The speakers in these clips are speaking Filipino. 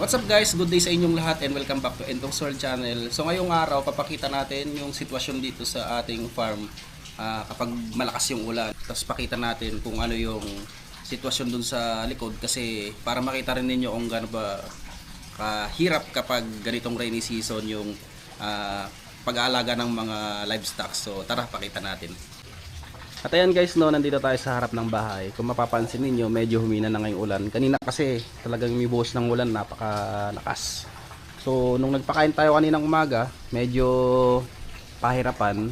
What's up guys? Good day sa inyong lahat and welcome back to Entong Soil Channel. So ngayong araw, papakita natin yung sitwasyon dito sa ating farm ah, kapag malakas yung ulan. Tapos pakita natin kung ano yung sitwasyon dun sa likod kasi para makita rin ninyo kung gaano ba kahirap kapag ganitong rainy season yung ah, pag-aalaga ng mga livestock. So tara, pakita natin. At ayan guys, no, nandito tayo sa harap ng bahay. Kung mapapansin ninyo, medyo humina na ngayong ulan. Kanina kasi talagang may buhos ng ulan, napakalakas. So, nung nagpakain tayo kaninang umaga, medyo pahirapan.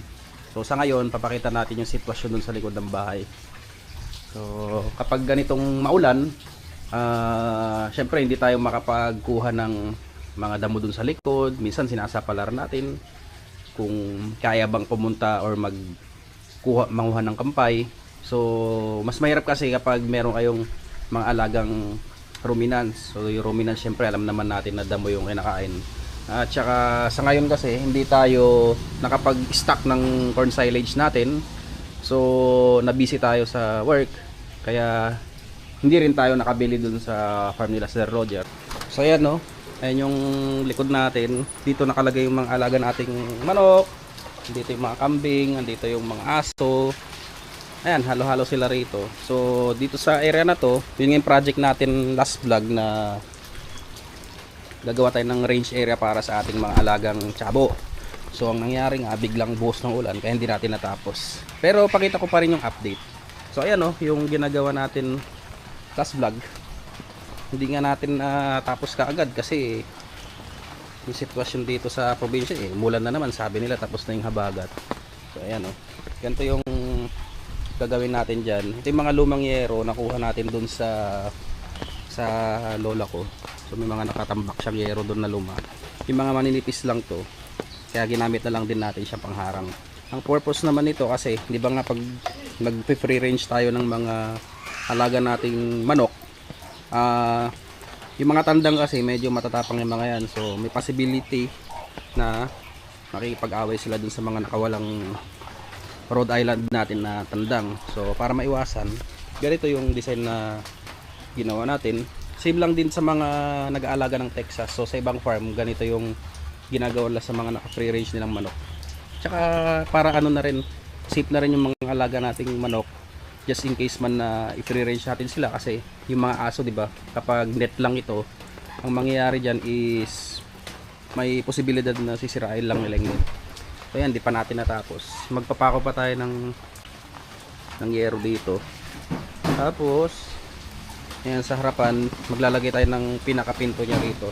So, sa ngayon, papakita natin yung sitwasyon dun sa likod ng bahay. So, kapag ganitong maulan, ah, syempre hindi tayo makapagkuha ng mga damo dun sa likod. Minsan sinasapalar natin kung kaya bang pumunta or mag kuha manguha ng kampay. So, mas mahirap kasi kapag meron kayong mga alagang ruminants. So, yung ruminants syempre alam naman natin na damo yung kinakain. At saka sa ngayon kasi hindi tayo nakapag-stock ng corn silage natin. So, na-busy tayo sa work. Kaya hindi rin tayo nakabili dun sa farm nila Sir Roger. So, ayan no. Ayan yung likod natin. Dito nakalagay yung mga alaga nating manok, dito yung mga kambing, andito yung mga aso. Ayan, halo-halo sila rito. So, dito sa area na to, yun yung project natin last vlog na gagawa tayo ng range area para sa ating mga alagang tsabo. So, ang nangyari nga, biglang buhos ng ulan, kaya hindi natin natapos. Pero, pakita ko pa rin yung update. So, ayan o, yung ginagawa natin last vlog. Hindi nga natin natapos kaagad kasi yung sitwasyon dito sa probinsya eh mulan na naman sabi nila tapos na yung habagat. So ayan oh. Ganito yung gagawin natin dyan. Ito yung mga lumang yero nakuha natin dun sa sa lola ko. So may mga nakatambak siyang yero dun na luma. Yung mga maninipis lang to kaya ginamit na lang din natin siya pangharang. Ang purpose naman nito kasi di ba nga pag nag free range tayo ng mga alaga nating manok ah yung mga tandang kasi medyo matatapang yung mga yan. So may possibility na makikipag-away sila dun sa mga nakawalang Rhode Island natin na tandang. So para maiwasan ganito yung design na ginawa natin. Same lang din sa mga nag-aalaga ng Texas. So sa ibang farm ganito yung ginagawa nila sa mga naka free range nilang manok. Tsaka para ano na rin safe na rin yung mga alaga nating manok just in case man na i-free range natin sila kasi yung mga aso 'di ba kapag net lang ito ang mangyayari diyan is may posibilidad na sisirain lang nila yung net. So yan, di pa natin natapos. Magpapako pa tayo ng ng yero dito. Tapos ayan sa harapan maglalagay tayo ng pinakapinto niya rito.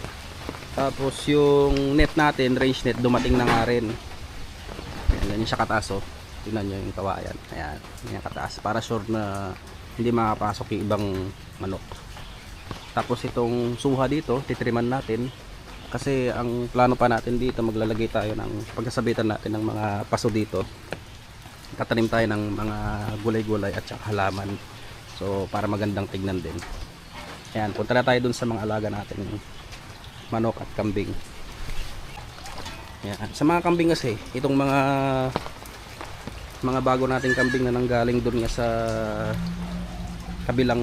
Tapos yung net natin, range net dumating na nga rin. Ayan, ganyan siya kataas Tingnan nyo yung kawayan. Ayan, ganyan kataas. Para sure na hindi makapasok yung ibang manok. Tapos itong suha dito, titriman natin. Kasi ang plano pa natin dito, maglalagay tayo ng pagkasabitan natin ng mga paso dito. Tatanim tayo ng mga gulay-gulay at saka halaman. So, para magandang tignan din. Ayan, punta na tayo dun sa mga alaga natin manok at kambing. Ayan. Sa mga kambing kasi, itong mga mga bago nating kambing na nanggaling dun nga sa kabilang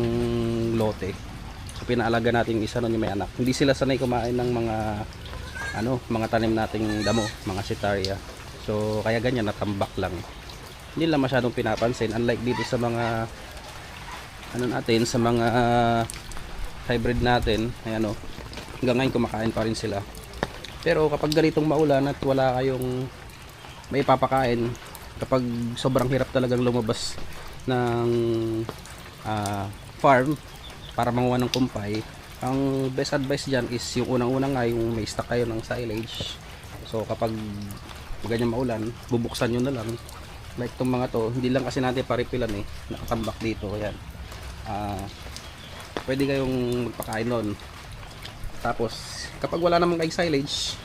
lote. So pinaalaga natin isa nun yung may anak. Hindi sila sanay kumain ng mga ano, mga tanim nating damo, mga sitaria. So kaya ganyan natambak lang. Hindi lang masyadong pinapansin unlike dito sa mga ano natin sa mga hybrid natin. Ayan o. Hanggang ngayon kumakain pa rin sila. Pero kapag ganitong maulan at wala kayong may papakain, kapag sobrang hirap talagang lumabas ng ah, farm para manguha ng kumpay ang best advice dyan is yung unang-unang nga yung may stock kayo ng silage. So kapag ganyan maulan bubuksan nyo na lang. Like itong mga to hindi lang kasi natin paripilan eh nakatambak dito yan ah pwede kayong magpakain nun. Tapos kapag wala namang kay silage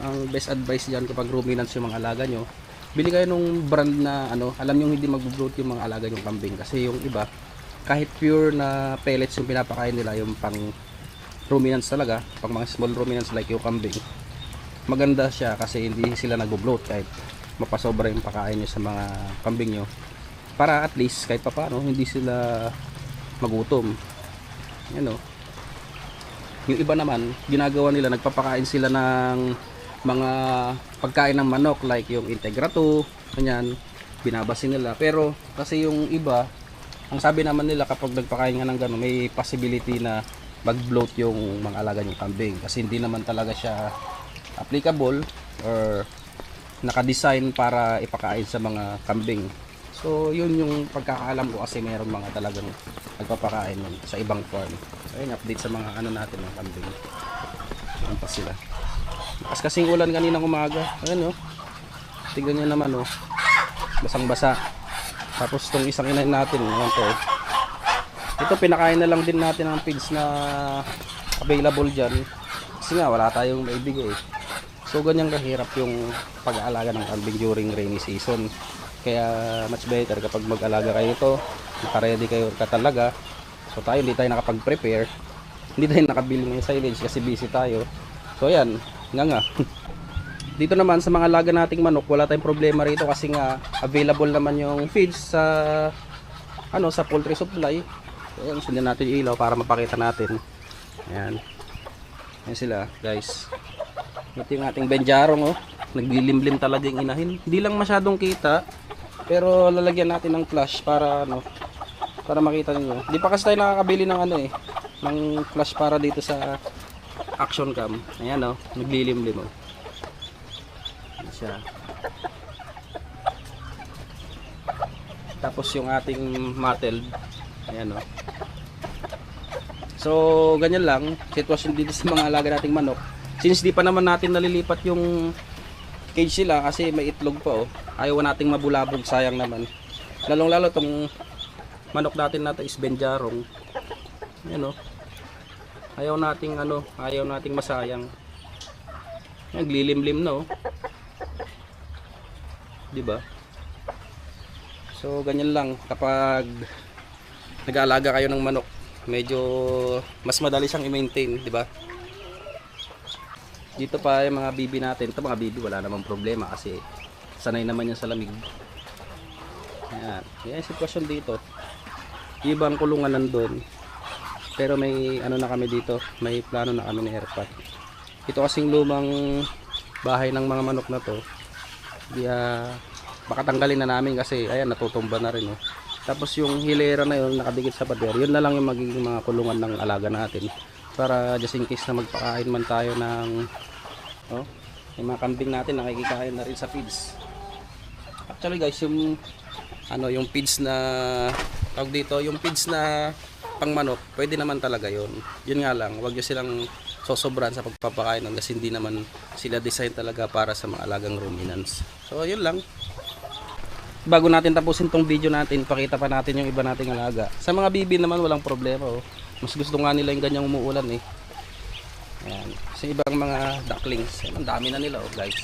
ang best advice dyan kapag ruminants yung mga alaga nyo bili kayo nung brand na ano alam nyo hindi mag-bloat yung mga alaga yung kambing. Kasi yung iba kahit pure na pellets yung pinapakain nila yung pang ruminants talaga pang mga small ruminants like yung kambing maganda siya kasi hindi sila nag-bloat kahit mapasobra yung pakain nyo sa mga kambing nyo para at least kahit pa paano hindi sila magutom. Yan o Yung iba naman, ginagawa nila, nagpapakain sila ng mga pagkain ng manok like yung Integra 2, ganyan, binabasin nila. Pero kasi yung iba, ang sabi naman nila kapag nagpakain nga ng gano'n, may possibility na mag-bloat yung mga alaga yung kambing. Kasi hindi naman talaga siya applicable or naka-design para ipakain sa mga kambing. So, yun yung pagkakaalam ko kasi meron mga talagang nagpapakain nun sa ibang farm. Ayun, update sa mga ano natin ng kambing. Pa sila. Mas kasing ulan kanina umaga. Ayun, oh. Tignan nyo naman, oh. Basang-basa. Tapos itong isang inahin natin, ayan to. Ito, pinakain na lang din natin ang pigs na available dyan. Kasi nga, wala tayong maibigay. So, ganyan kahirap yung pag-aalaga ng kambing during rainy season. Kaya, much better kapag mag-alaga kayo ito, nakaready kayo ka talaga. So, tayo hindi tayo nakapag-prepare. Hindi tayo nakabili ng silage kasi busy tayo. So, ayan, nga nga. Dito naman sa mga alaga nating manok, wala tayong problema rito kasi nga available naman yung feeds sa ano sa poultry supply. Ayan, sundan natin yung ilaw para mapakita natin. Ayan. Ayan sila, guys. Ito yung ating benjarong, oh. Naglilimlim talaga yung inahin. Hindi lang masyadong kita, pero lalagyan natin ng flash para ano, para makita niyo. Di pa kasi tayo nakakabili ng ano eh, ng flash para dito sa action cam. Ayan oh, naglilimlim oh. Ayan siya. Tapos yung ating mattel. Ayan oh. So, ganyan lang. Sitwasyon dito sa mga alaga nating manok. Since di pa naman natin nalilipat yung cage sila kasi may itlog pa oh. Ayaw nating mabulabog, sayang naman. Lalong lalo tong manok natin natin is benjarong. Ayan oh. Ayaw nating ano, ayaw nating masayang. Naglilimlim na oh. 'Di ba? So ganyan lang kapag nag-aalaga kayo ng manok, medyo mas madali siyang i-maintain, 'di ba? Dito pa yung mga bibi natin. Ito mga bibi wala namang problema kasi sanay naman yan sa lamig. Ayan. Yan yung sitwasyon dito. Ibang kulungan nandun. Pero may ano na kami dito. May plano na kami ni airpot. Ito kasing lumang bahay ng mga manok na to. Di ah, baka tanggalin na namin kasi ayan natutumba na rin oh. Tapos yung hilera na yun nakadikit sa pader. Yun na lang yung magiging mga kulungan ng alaga natin. Para just in case na magpakain man tayo ng oh, yung mga kambing natin nakikikain na rin sa feeds. Actually guys, yung ano, yung feeds na tawag dito, yung feeds na pangmanok, pwede naman talaga 'yon. Yun nga lang, wag niyo silang sosobran sa pagpapakain ng kasi hindi naman sila design talaga para sa mga alagang ruminants. So, yun lang. Bago natin tapusin tong video natin, pakita pa natin yung iba nating alaga. Sa mga bibi naman walang problema oh. Mas gusto nga nila yung ganyang umuulan eh. Ayan. Sa ibang mga ducklings, ang dami na nila oh guys.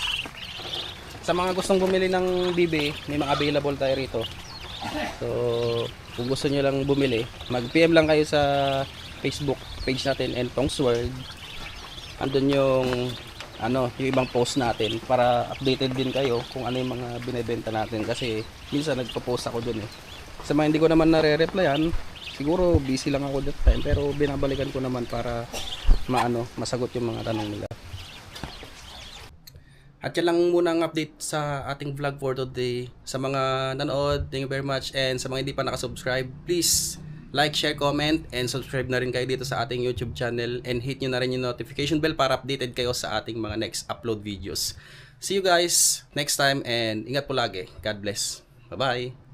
Sa mga gustong bumili ng bibi, may mga available tayo rito. So, kung gusto nyo lang bumili, mag-PM lang kayo sa Facebook page natin, Entong's World. Andun yung ano, yung ibang post natin para updated din kayo kung ano yung mga binebenta natin kasi minsan nagpo-post ako dun eh. Sa mga hindi ko naman nare-replyan, siguro busy lang ako that time pero binabalikan ko naman para maano, masagot yung mga tanong nila. At yan lang muna ang update sa ating vlog for today. Sa mga nanood, thank you very much. And sa mga hindi pa nakasubscribe, please like, share, comment, and subscribe na rin kayo dito sa ating YouTube channel. And hit nyo na rin yung notification bell para updated kayo sa ating mga next upload videos. See you guys next time and ingat po lagi. God bless. Bye-bye.